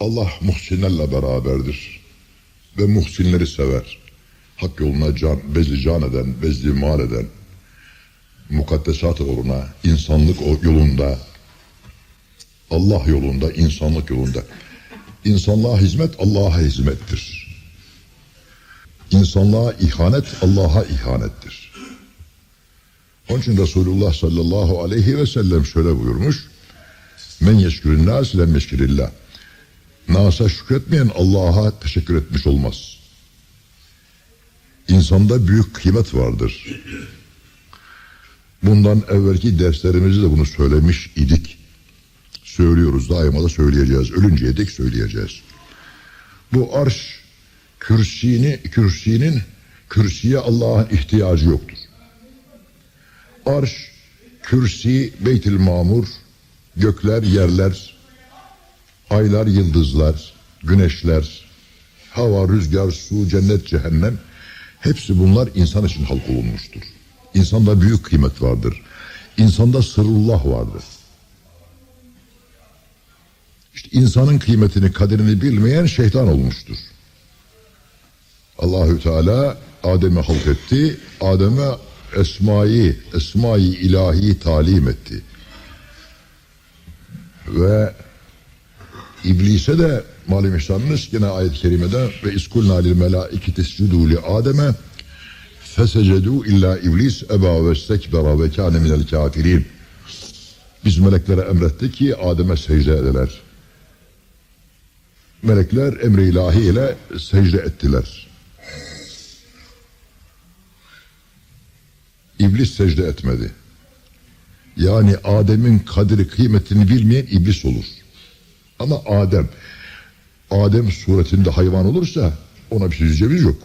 Allah muhsinlerle beraberdir. Ve muhsinleri sever. Hak yoluna can, bezli can eden, bezli mal eden, mukaddesat uğruna, insanlık yolunda, Allah yolunda, insanlık yolunda. İnsanlığa hizmet Allah'a hizmettir. İnsanlığa ihanet Allah'a ihanettir. Onun için Resulullah sallallahu aleyhi ve sellem şöyle buyurmuş. Men yeşkürün nas lem yeşkirillah. Nasa şükretmeyen Allah'a teşekkür etmiş olmaz. İnsanda büyük kıymet vardır. Bundan evvelki derslerimizde de bunu söylemiş idik. Söylüyoruz daima da söyleyeceğiz. Ölünceye dek söyleyeceğiz. Bu arş kürsini, kürsinin kürsüye Allah'ın ihtiyacı yoktur. Arş, kürsi, beytil mamur, gökler, yerler, aylar, yıldızlar, güneşler, hava, rüzgar, su, cennet, cehennem hepsi bunlar insan için halk olunmuştur. İnsanda büyük kıymet vardır. İnsanda sırrullah vardır. İşte insanın kıymetini, kaderini bilmeyen şeytan olmuştur. Allahü Teala Adem'i halk etti. Adem'e esmayı, esmayı ilahi talim etti. Ve İblise de malum ihsanınız yine ayet-i kerimede ve iskulna lil melaiketi iscudu li Adem'e fesecedu illa iblis eba ve istekbera ve kâne minel kafirin. Biz meleklere emrettik ki Adem'e secde edeler. Melekler emri ilahi ile secde ettiler. İblis secde etmedi. Yani Adem'in kadri kıymetini bilmeyen iblis olur. Ama Adem, Adem suretinde hayvan olursa ona bir şey diyeceğimiz yok.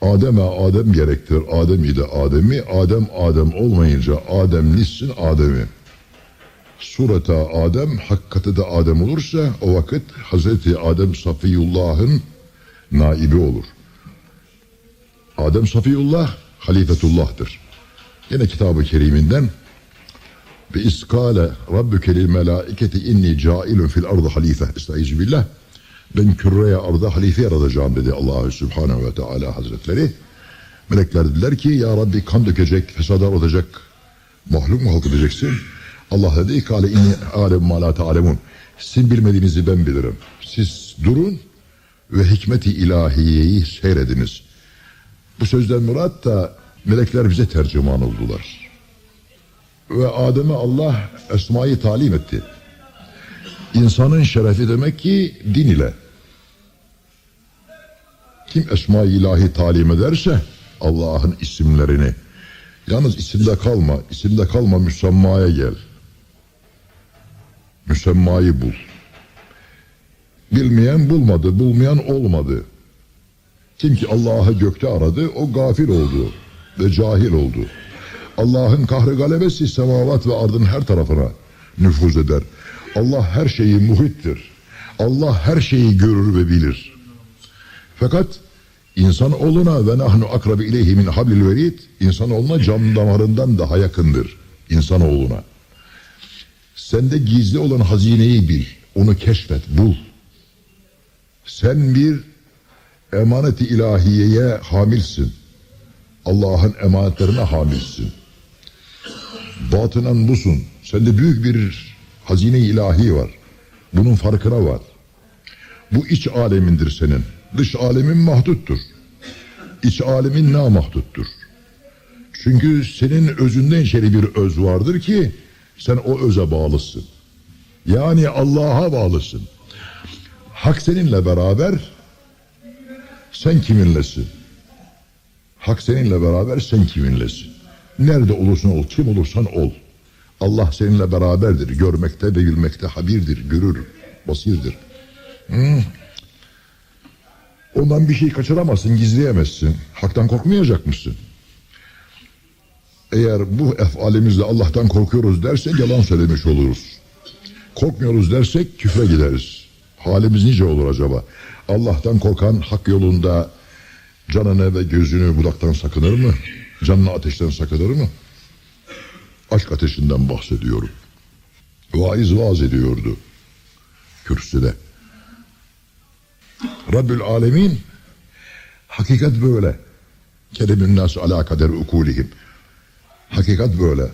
Adem'e Adem gerektir. Adem idi Adem'i. Adem Adem olmayınca Adem nissin Adem'i. Surete Adem, hakikati de Adem olursa o vakit Hazreti Adem Safiyullah'ın naibi olur. Adem Safiyullah halifetullah'tır. Yine kitabı keriminden ve iskale rabbuke lil melaiketi inni cailun fil ardı halife. Estaizu billah. Ben küreye arda halife yaratacağım dedi Allah Subhanahu ve Teala Hazretleri. Melekler dediler ki ya Rabbi kan dökecek, fesada olacak, mahluk mu halk edeceksin? Allah dedi kale inni alem ma la ta'lemun. Sizin bilmediğinizi ben bilirim. Siz durun ve hikmeti ilahiyeyi seyrediniz. Bu sözden murat da melekler bize tercüman oldular. Ve Adem'e Allah esmayı talim etti. İnsanın şerefi demek ki din ile. Kim esma-i ilahi talim ederse Allah'ın isimlerini yalnız isimde kalma, isimde kalma müsemmaya gel. Müsemmayı bul. Bilmeyen bulmadı, bulmayan olmadı. Kim ki Allah'ı gökte aradı, o gafil oldu ve cahil oldu. Allah'ın kahri galebesi semavat ve ardın her tarafına nüfuz eder. Allah her şeyi muhittir. Allah her şeyi görür ve bilir. Fakat insan oluna ve nahnu akrabi ileyhi min hablil verid insan oluna cam damarından daha yakındır insan oğluna. Sende gizli olan hazineyi bil, onu keşfet, bul. Sen bir emaneti ilahiyeye hamilsin. Allah'ın emanetlerine hamilsin. Batınan busun. Sende büyük bir hazine ilahi var. Bunun farkına var. Bu iç alemindir senin. Dış alemin mahduttur. İç alemin namahduttur. Çünkü senin özünden içeri bir öz vardır ki sen o öze bağlısın. Yani Allah'a bağlısın. Hak seninle beraber sen kiminlesin? Hak seninle beraber sen kiminlesin? Nerede olursan ol, kim olursan ol. Allah seninle beraberdir. Görmekte ve bilmekte habirdir, görür, basirdir. Hmm. Ondan bir şey kaçıramazsın, gizleyemezsin. Haktan korkmayacak mısın? Eğer bu efalimizle Allah'tan korkuyoruz dersek yalan söylemiş oluruz. Korkmuyoruz dersek küfre gideriz. Halimiz nice olur acaba? Allah'tan korkan hak yolunda canını ve gözünü budaktan sakınır mı? Canını ateşten sakınır mı? Aşk ateşinden bahsediyorum. Vaiz vaaz ediyordu. kürsüde. Rabbül Alemin hakikat böyle. Kerimin nasu ala kader ukulihim. Hakikat böyle.